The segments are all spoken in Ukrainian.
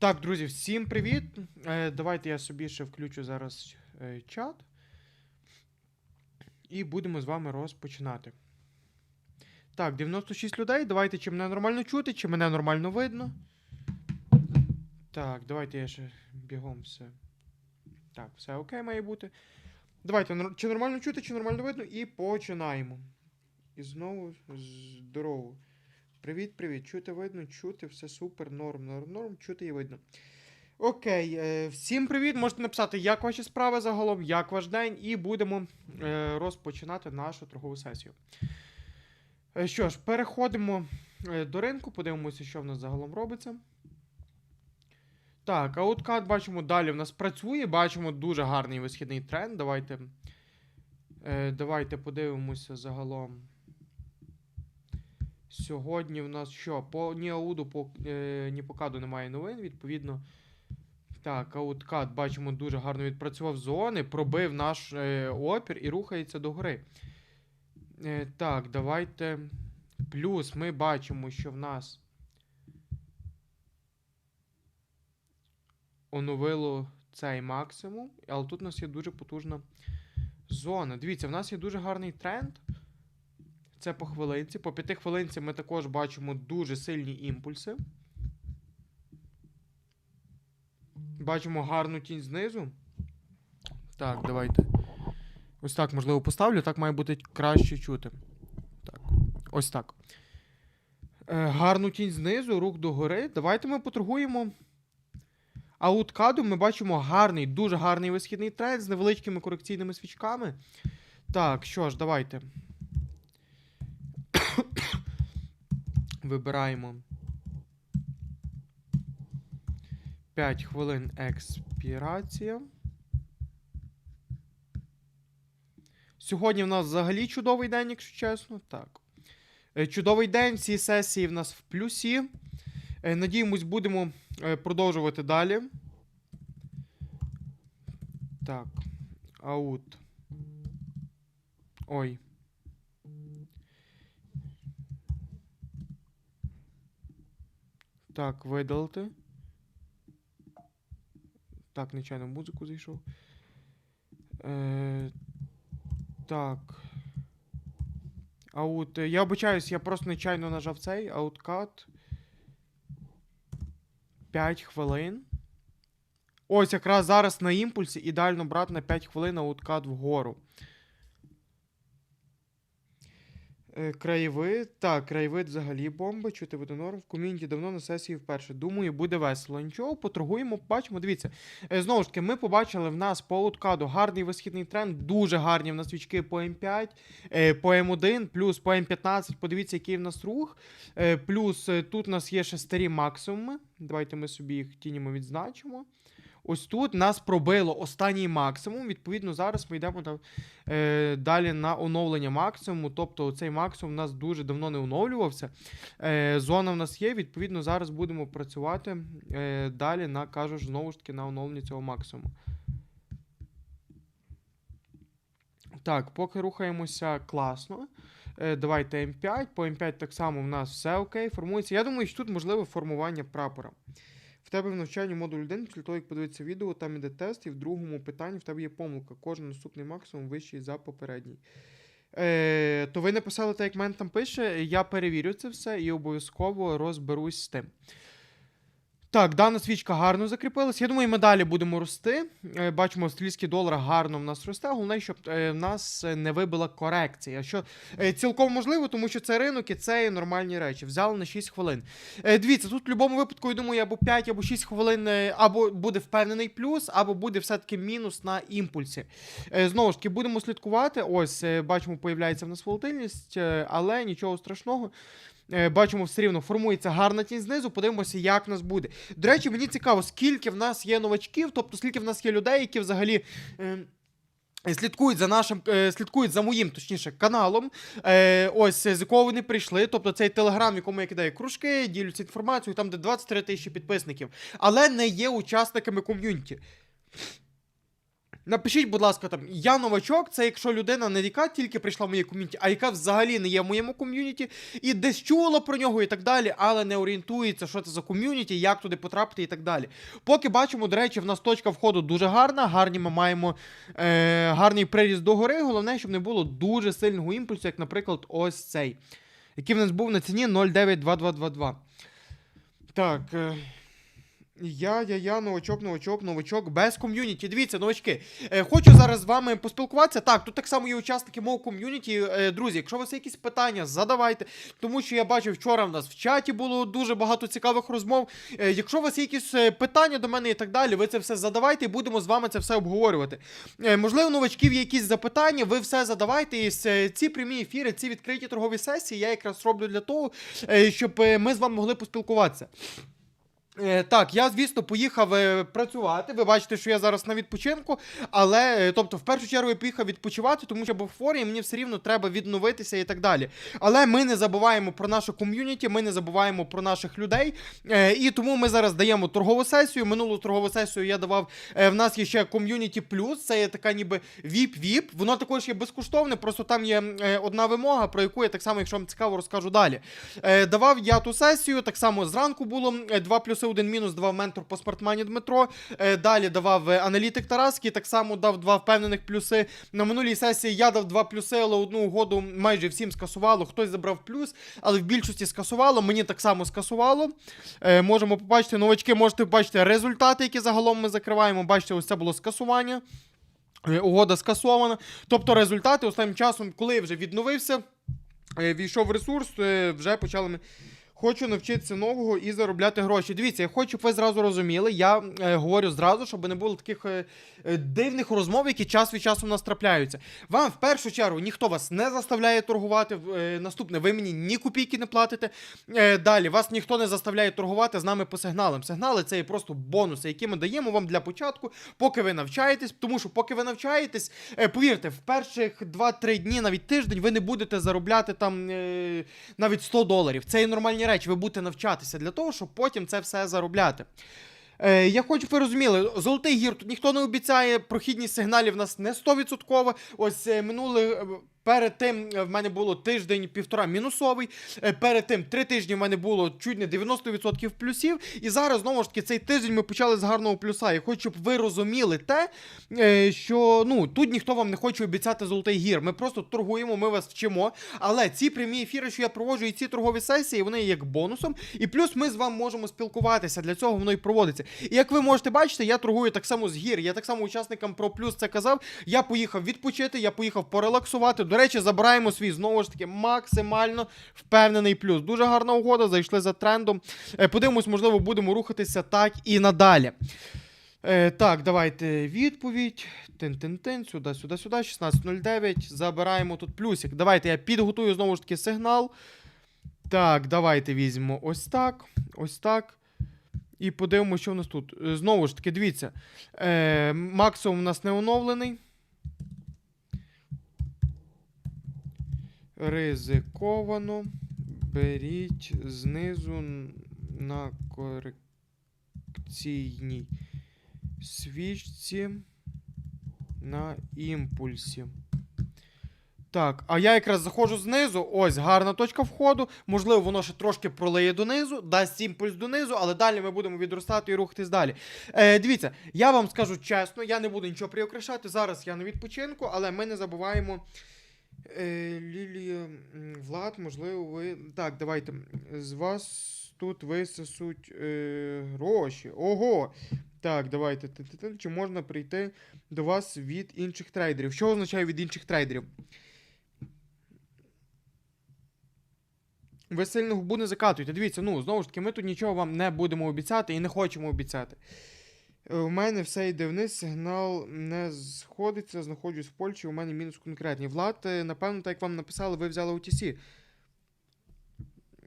Так, друзі, всім привіт. Е, давайте я собі ще включу зараз е, чат. І будемо з вами розпочинати. Так, 96 людей. Давайте, чи мене нормально чути, чи мене нормально видно. Так, давайте я ще бігом все. Так, все окей має бути. Давайте, чи нормально чути, чи нормально видно, і починаємо. І знову здорово. Привіт, привіт. Чути видно, чути, все супер, норм, норм, норм, чути і видно. Окей, е, всім привіт. Можете написати, як ваші справи загалом, як ваш день, і будемо е, розпочинати нашу торгову сесію. Е, що ж, переходимо до ринку, подивимося, що в нас загалом робиться. Так, ауткат бачимо далі в нас працює, бачимо дуже гарний висхідний тренд. Давайте, давайте подивимося загалом. Сьогодні в нас що? По ні ауду, по, е, ні по каду немає новин, відповідно. Так, ауткат, бачимо, дуже гарно відпрацював зони, пробив наш е, опір і рухається догори. Е, так, давайте. Плюс ми бачимо, що в нас оновило цей максимум, але тут у нас є дуже потужна зона. Дивіться, в нас є дуже гарний тренд. Це по хвилинці. По п'яти хвилинці ми також бачимо дуже сильні імпульси. Бачимо гарну тінь знизу. Так, давайте. Ось так, можливо, поставлю. Так має бути краще чути. Так. Ось так. Е, гарну тінь знизу, рух догори. Давайте ми поторгуємо. Ауткаду ми бачимо гарний, дуже гарний висхідний тренд з невеличкими корекційними свічками. Так, що ж, давайте. Вибираємо 5 хвилин експірація. Сьогодні в нас взагалі чудовий день, якщо чесно. Так. Е, Чудовий день, всі сесії в нас в плюсі. Е, Надіємось, будемо е, продовжувати далі. Так. Аут. Ой. Так, видалити. Так, нечайно музику зайшов. Е, так. Аут. е, Я обичаюсь, я просто нечайно нажав цей ауткат. 5 хвилин. Ось якраз зараз на імпульсі ідеально брати на 5 хвилин ауткат вгору. Е, Краєвид. Так, краєвид взагалі бомба. Чути буде норм. В ком'юніті давно на сесії вперше. Думаю, буде весело. Нічого, поторгуємо, побачимо. Дивіться. Е, Знову ж таки, ми побачили в нас по ауткаду гарний висхідний тренд. Дуже гарні в нас свічки по М5, е, по М1, плюс по М15. Подивіться, який в нас рух. Е, Плюс е, тут у нас є ще старі максимуми. Давайте ми собі їх тінімо відзначимо. Ось тут нас пробило останній максимум. Відповідно, зараз ми йдемо там, е, далі на оновлення максимуму. Тобто цей максимум у нас дуже давно не оновлювався. Е, зона в нас є. Відповідно, зараз будемо працювати е, далі на кажу ж знову ж таки на оновлення цього максимуму. Так, поки рухаємося класно. Е, давайте М5. По М5 так само в нас все окей. Формується. Я думаю, що тут можливе формування прапора. В тебе в навчанні модуль 1, після того, як подивитися відео, там іде тест, і в другому питанні в тебе є помилка. Кожен наступний максимум вищий за попередній. Е, то ви написали так, як мене там пише. Я перевірю це все і обов'язково розберусь з тим. Так, дана свічка гарно закріпилась. Я думаю, ми далі будемо рости. Е, бачимо, австралійський долар гарно в нас росте. Головне, щоб е, в нас е, не вибила корекція. Що цілком можливо, тому що це ринок і це нормальні речі. Взяли на 6 хвилин. Дивіться, тут в будь-якому випадку, я думаю, або 5, або 6 хвилин, або буде впевнений плюс, або буде все-таки мінус на імпульсі. Знову ж таки, будемо слідкувати. Ось, бачимо, появляється в нас волатильність, але нічого страшного. Бачимо, все рівно формується гарна тінь знизу. Подивимося, як в нас буде. До речі, мені цікаво, скільки в нас є новачків, тобто скільки в нас є людей, які взагалі. е, Слідкують за нашим, е, слідкують за моїм, точніше, каналом. Е, ось з якого вони прийшли. Тобто цей телеграм, в якому я кидаю кружки, ділюся інформацією, там де 23 тисячі підписників, але не є учасниками ком'юніті. Напишіть, будь ласка, там я новачок, це якщо людина не яка тільки прийшла в моє ком'юніті, а яка взагалі не є в моєму ком'юніті, і десь чула про нього і так далі, але не орієнтується, що це за ком'юніті, як туди потрапити і так далі. Поки бачимо, до речі, в нас точка входу дуже гарна. Гарні ми маємо е, гарний приріст до гори. Головне, щоб не було дуже сильного імпульсу, як, наприклад, ось цей, який в нас був на ціні 0,92222. Так. Е, я, я, я, новачок, новачок, новачок, без ком'юніті. Дивіться, новачки. Е, хочу зараз з вами поспілкуватися. Так, тут так само є учасники мого ком'юніті. Е, друзі, якщо у вас є якісь питання, задавайте. Тому що я бачив, вчора в нас в чаті було дуже багато цікавих розмов. Е, якщо у вас є якісь е, питання до мене і так далі, ви це все задавайте і будемо з вами це все обговорювати. Е, можливо, новачків є якісь запитання, ви все задавайте. І ці прямі ефіри, ці відкриті торгові сесії, я якраз роблю для того, е, щоб е, ми з вами могли поспілкуватися. Е, Так, я, звісно, поїхав е, працювати. Ви бачите, що я зараз на відпочинку, але е, тобто, в першу чергу я поїхав відпочивати, тому що був хворий, і мені все рівно треба відновитися і так далі. Але ми не забуваємо про нашу ком'юніті, ми не забуваємо про наших людей. І тому ми зараз даємо торгову сесію. Минулу торгову сесію я давав. В нас є ще ком'юніті плюс. Це є така ніби VIP-VIP. Воно також є безкоштовне, просто там є одна вимога, про яку я так само, якщо вам цікаво, розкажу далі. Давав я ту сесію, так само зранку було 2 плюси, 1 мінус, давав ментор по смартмані Дмитро. Е, Далі давав е, аналітик Тараський, так само дав два впевнених плюси. На минулій сесії я дав два плюси, але одну угоду майже всім скасувало. Хтось забрав плюс, але в більшості скасувало. Мені так само скасувало. Е, Можемо побачити, новачки, можете побачити результати, які загалом ми закриваємо. Бачите, ось це було скасування. Угода скасована. Тобто результати останнім часом, коли вже відновився, війшов в ресурс, вже почали ми. Хочу навчитися нового і заробляти гроші. Дивіться, я хочу, щоб ви зразу розуміли. Я е, говорю зразу, щоб не було таких е, е, дивних розмов, які час від часу в нас трапляються. Вам в першу чергу ніхто вас не заставляє торгувати. Е, наступне, ви мені ні копійки не платите. Е, далі вас ніхто не заставляє торгувати з нами по сигналам. Сигнали це є просто бонуси, які ми даємо вам для початку, поки ви навчаєтесь. Тому що поки ви навчаєтесь, е, повірте, в перших 2-3 дні, навіть тиждень, ви не будете заробляти там е, навіть 100 доларів. Це є нормальні речі. Ви будете навчатися для того, щоб потім це все заробляти. Е, я хочу, щоб ви розуміли, золотий гір тут ніхто не обіцяє, прохідність сигналів у нас не 100%. Ось е, минуле. е, Перед тим е, в мене було тиждень-півтора мінусовий. е, Перед тим три тижні в мене було чуть не 90% плюсів. І зараз знову ж таки цей тиждень ми почали з гарного плюса. Я хочу, щоб ви розуміли те, е, що ну тут ніхто вам не хоче обіцяти золотий гір. Ми просто торгуємо, ми вас вчимо. Але ці прямі ефіри, що я проводжу, і ці торгові сесії, вони є як бонусом. І плюс ми з вами можемо спілкуватися. Для цього воно і проводиться. І як ви можете бачити, я торгую так само з гір. Я так само учасникам про плюс це казав. Я поїхав відпочити, я поїхав порелаксувати. До речі, забираємо свій знову ж таки максимально впевнений плюс. Дуже гарна угода, зайшли за трендом. Е, Подивимось, можливо, будемо рухатися так і надалі. Е, так, давайте відповідь. Тин-тин-тин, сюди, сюди, сюди. 16.09. Забираємо тут плюсик. Давайте я підготую знову ж таки сигнал. Так, давайте візьмемо ось так. Ось так. І подивимося, що в нас тут. Е, Знову ж таки, дивіться. Е, максимум у нас не оновлений. Ризиковано. Беріть знизу на корекційній свічці на імпульсі. Так, а я якраз заходжу знизу. Ось гарна точка входу. Можливо, воно ще трошки пролиє донизу, дасть імпульс донизу, але далі ми будемо відростати і рухатись далі. Е, дивіться, я вам скажу чесно, я не буду нічого приокрашати. Зараз я на відпочинку, але ми не забуваємо. Е, Лілія Влад, можливо, ви. Так, давайте. З вас тут висосуть е, гроші. Ого! Так, давайте. Чи можна прийти до вас від інших трейдерів? Що означає від інших трейдерів? Ви сильно губу не закатуєте. Дивіться, ну, знову ж таки, ми тут нічого вам не будемо обіцяти і не хочемо обіцяти. Е, У мене все йде вниз, сигнал не сходиться, знаходжусь в Польщі, у мене мінус конкретні. Влад, е, напевно, так як вам написали, ви взяли UTC.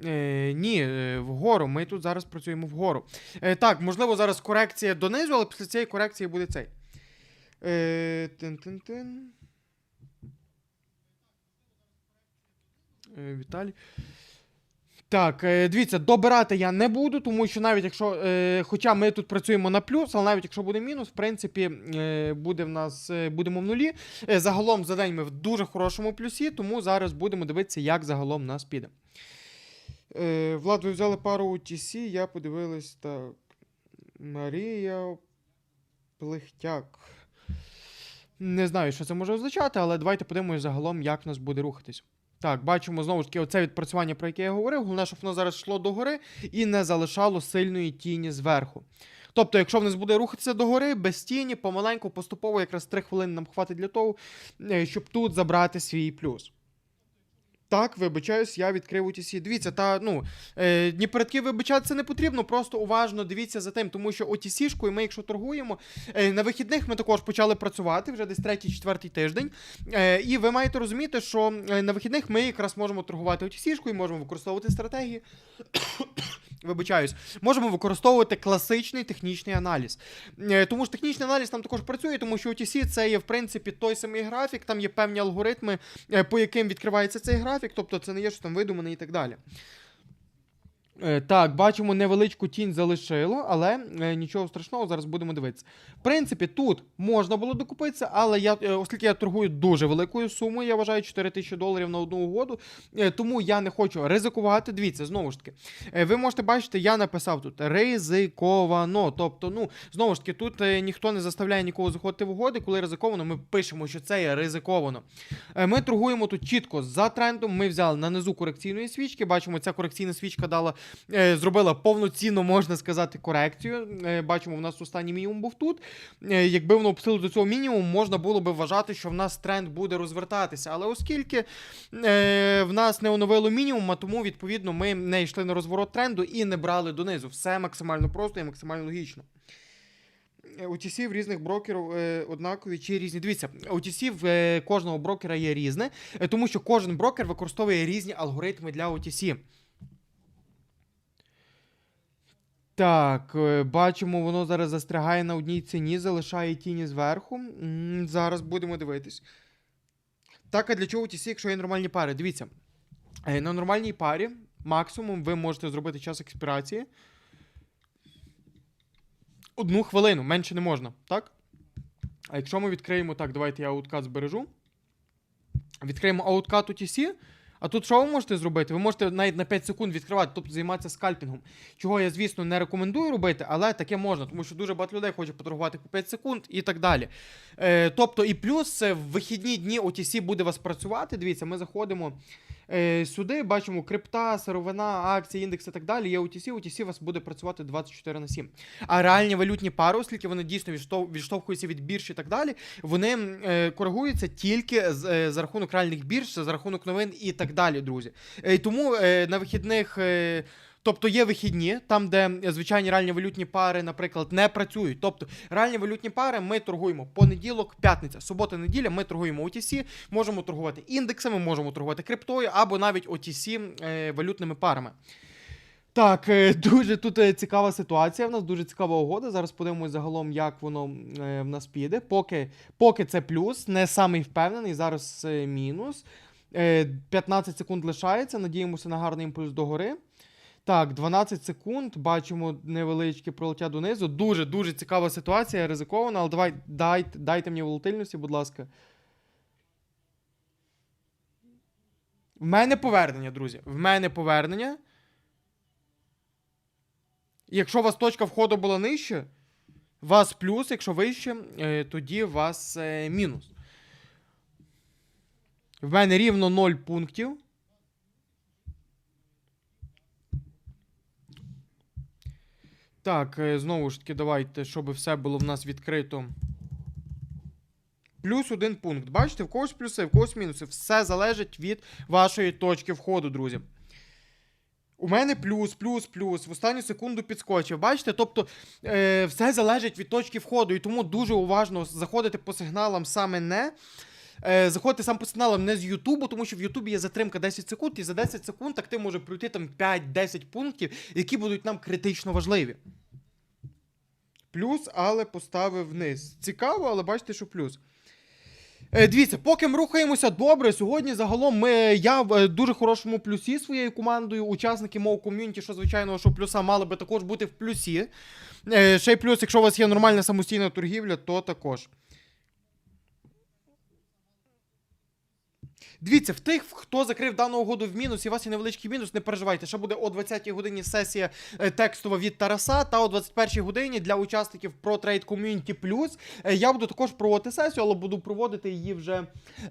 Е, ні, е, вгору. Ми тут зараз працюємо вгору. Е, так, можливо, зараз корекція донизу, але після цієї корекції буде цей. Е, тин-тин-тин. Е, Віталій. Так, е, дивіться, добирати я не буду, тому що навіть якщо. Е, хоча ми тут працюємо на плюс, але навіть якщо буде мінус, в принципі, е, буде в нас, будемо в нулі. Загалом за день ми в дуже хорошому плюсі, тому зараз будемо дивитися, як загалом нас піде. Влад, ви взяли пару UTC, я подивилась так. Марія Плехтяк. Не знаю, що це може означати, але давайте подивимося загалом, як в нас буде рухатись. Так, бачимо знову ж таки оце відпрацювання, про яке я говорив. Головне, щоб воно зараз йшло догори і не залишало сильної тіні зверху. Тобто, якщо в нас буде рухатися догори, без тіні, помаленьку, поступово, якраз 3 хвилини нам хватить для того, е, щоб тут забрати свій плюс. Так, вибачаюсь, я відкрив UTC. Дивіться, та ну е, ні перед ким вибачатися не потрібно, просто уважно дивіться за тим, тому що OTC-шкою ми, якщо торгуємо, е, на вихідних ми також почали працювати вже десь третій-четвертий тиждень. Е, і ви маєте розуміти, що е, на вихідних ми якраз можемо торгувати OTC-шкою, можемо використовувати стратегії. Вибачаюсь, можемо використовувати класичний технічний аналіз. Е, Тому ж технічний аналіз там також працює, тому що OTC це є в принципі той самий графік, там є певні алгоритми, е, по яким відкривається цей графік, тобто це не є щось там видумане і так далі. Е, Так, бачимо, невеличку тінь залишило, але е, нічого страшного, зараз будемо дивитися. В принципі, тут можна було докупитися, але я, е, оскільки я торгую дуже великою сумою, я вважаю 4 тисячі доларів на одну угоду, тому я не хочу ризикувати. Дивіться, знову ж таки, ви можете бачити, я написав тут ризиковано. Тобто, ну, знову ж таки, тут ніхто не заставляє нікого заходити в угоди, коли ризиковано, ми пишемо, що це є ризиковано. Ми торгуємо тут чітко за трендом. Ми взяли на низу корекційної свічки. Бачимо, ця корекційна свічка дала, зробила повноцінно, можна сказати, корекцію. Е, Бачимо, в нас останній мінімум був тут. Е, Якби воно опустило до цього мінімуму, можна було би вважати, що в нас тренд буде розвертатися. Але оскільки е, в нас не оновило мінімум, тому відповідно ми не йшли на розворот тренду і не брали донизу. Все максимально просто і максимально логічно. Е, OTC в різних брокерів е, однакові чи різні. Дивіться, OTC в е, кожного брокера є різне, е, тому що кожен брокер використовує різні алгоритми для OTC. Так, е, бачимо, воно зараз застрягає на одній ціні, залишає тіні зверху. Зараз будемо дивитись. Так, а для чого OTC, якщо є нормальні пари? Дивіться. е, На нормальній парі максимум ви можете зробити час експірації. Одну хвилину, менше не можна, так? А якщо ми відкриємо, так, давайте я ауткат збережу. Відкриємо ауткат UTC, а тут що ви можете зробити? Ви можете навіть на 5 секунд відкривати, тобто займатися скальпінгом. Чого я, звісно, не рекомендую робити, але таке можна, тому що дуже багато людей хоче поторгувати по 5 секунд і так далі. Е, тобто, і плюс е, в вихідні дні OTC буде вас працювати. Дивіться, ми заходимо сюди, бачимо крипта, сировина, акції, індекси і так далі. Є OTC, OTC у вас буде працювати 24 на 7. А реальні валютні пари, оскільки вони дійсно відштовхуються від бірж і так далі, вони е, коригуються тільки е, за рахунок реальних бірж, за рахунок новин і так далі, друзі. Е, тому е, на вихідних. Тобто є вихідні, там, де звичайні реальні валютні пари, наприклад, не працюють. Тобто реальні валютні пари ми торгуємо понеділок, п'ятниця, субота, неділя. Ми торгуємо OTC, можемо торгувати індексами, можемо торгувати криптою або навіть OTC е, валютними парами. Так, е, дуже тут е, цікава ситуація. В нас дуже цікава угода. Зараз подивимось загалом, як воно в нас піде. Поки, поки це плюс, не самий впевнений. Зараз мінус. Е, 15 секунд лишається. Надіємося на гарний імпульс догори. Так, 12 секунд. Бачимо невеличке пролиття донизу. Дуже дуже цікава ситуація, ризикована, але давай дайте, дайте мені волатильності, будь ласка. В мене повернення, друзі. В мене повернення. Якщо у вас точка входу була нижче, у вас плюс, якщо вище, е, тоді у вас е, мінус. В мене рівно 0 пунктів. Так, е, знову ж таки, давайте, щоб все було в нас відкрито. Плюс один пункт. Бачите, в когось плюси, в когось мінуси. Все залежить від вашої точки входу, друзі. У мене плюс, плюс, плюс. В останню секунду підскочив. Бачите? Тобто е, все залежить від точки входу. І тому дуже уважно заходити по сигналам саме не. Е, заходити сам по сигналам не з Ютубу, тому що в Ютубі є затримка 10 секунд, і за 10 секунд актив може пройти там 5-10 пунктів, які будуть нам критично важливі. Плюс, але поставив вниз. Цікаво, але бачите, що плюс. Е, Дивіться, поки ми рухаємося добре, сьогодні загалом ми, я в е, дуже хорошому плюсі своєю командою. Учасники мого ком'юніті, що звичайно, що плюса мали би також бути в плюсі. Е, Ще й плюс, якщо у вас є нормальна самостійна торгівля, то також. Дивіться, в тих, хто закрив дану угоду в мінус, і у вас є невеличкий мінус, не переживайте. Ще буде о 20-й годині сесія е, текстова від Тараса, та о 21-й годині для учасників про Trade Community Plus. Е, Я буду також проводити сесію, але буду проводити її вже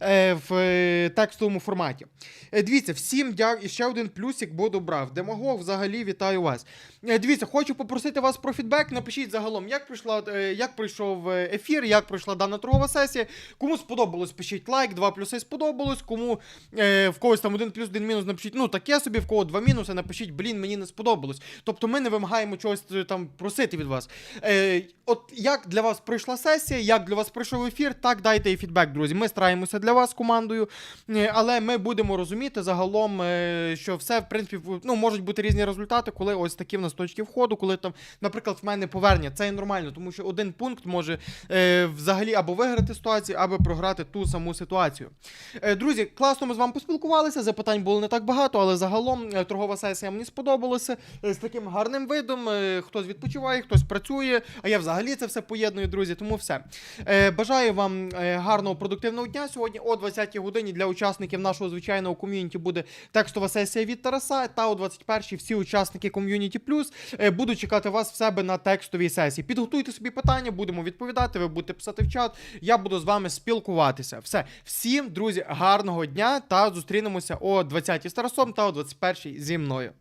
е, в текстовому форматі. Дивіться, всім дякую. І ще один плюсик буду брав. Демагог, взагалі, вітаю вас. Дивіться, хочу попросити вас про фідбек. Напишіть загалом, як прийшла, як пройшов ефір, як пройшла дана торгова сесія. Кому сподобалось, пишіть лайк, два плюси сподобалось. Кому е, в когось там один плюс, один мінус, напишіть, ну таке собі, в кого два мінуси, напишіть, блін, мені не сподобалось. Тобто ми не вимагаємо чогось е, там просити від вас. Е, от як для вас пройшла сесія, як для вас пройшов ефір, так дайте і фідбек, друзі. Ми стараємося для вас командою, е, але ми будемо розуміти загалом, е, що все, в принципі, ну, можуть бути різні результати, коли ось такі в нас точки входу, коли там, наприклад, в мене повернення. Це є нормально, тому що один пункт може е, взагалі або виграти ситуацію, або програти ту саму ситуацію. Е, Друзі, класно ми з вами поспілкувалися. Запитань було не так багато, але загалом е, торгова сесія мені сподобалася. Е, З таким гарним видом. е, Хтось відпочиває, хтось працює. А я взагалі це все поєдную, друзі. Тому все. Бажаю вам гарного продуктивного дня. Сьогодні о 20-й годині для учасників нашого звичайного ком'юніті буде текстова сесія від Тараса. Та о 21-й всі учасники ком'юніті плюс будуть чекати вас в себе на текстовій сесії. Підготуйте собі питання, будемо відповідати. Ви будете писати в чат. Я буду з вами спілкуватися. Все, всім, друзі, гарного дня та зустрінемося о 20-й з Тарасом та о 21-й зі мною.